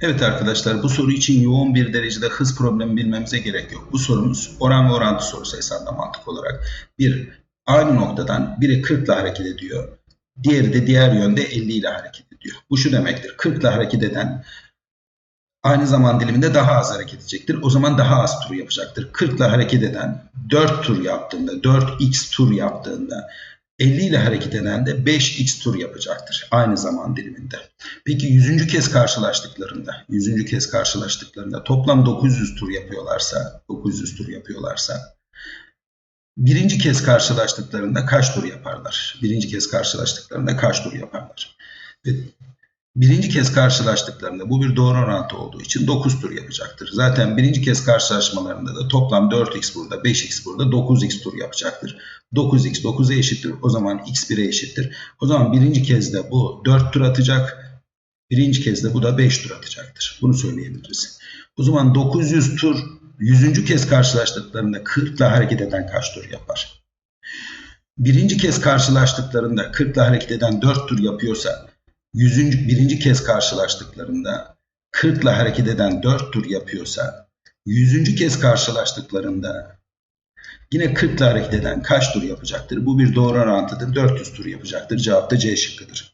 Evet arkadaşlar bu soru için yoğun bir derecede hız problemi bilmemize gerek yok. Bu sorumuz oran ve orantı sorusu hesabında mantık olarak. Bir, aynı noktadan biri 40 ile hareket ediyor. Diğeri de diğer yönde 50 ile hareket ediyor. Bu şu demektir. 40 ile hareket eden aynı zaman diliminde daha az hareket edecektir. O zaman daha az tur yapacaktır. 40 ile hareket eden 4 tur yaptığında, 4x tur yaptığında 50 ile hareket eden de 5x tur yapacaktır aynı zaman diliminde. Peki 100. kez karşılaştıklarında, 100. kez karşılaştıklarında toplam 900 tur yapıyorlarsa, 900 tur yapıyorlarsa birinci kez karşılaştıklarında kaç tur yaparlar? Birinci kez karşılaştıklarında kaç tur yaparlar? Ve birinci kez karşılaştıklarında bu bir doğru orantı olduğu için 9 tur yapacaktır. Zaten birinci kez karşılaşmalarında da toplam 4x burada, 5x burada, 9x tur yapacaktır. 9x 9'a eşittir. O zaman x 1'e eşittir. O zaman birinci kez de bu 4 tur atacak. Birinci kez de bu da 5 tur atacaktır. Bunu söyleyebiliriz. O zaman 900 tur 100. kez karşılaştıklarında 40 ile hareket eden kaç tur yapar? Birinci kez karşılaştıklarında 40 ile hareket eden 4 tur yapıyorsa 100. birinci kez karşılaştıklarında 40 ile hareket eden 4 tur yapıyorsa 100. kez karşılaştıklarında yine 40 ile hareket eden kaç tur yapacaktır? Bu bir doğru orantıdır. 400 tur yapacaktır. Cevap da C şıkkıdır.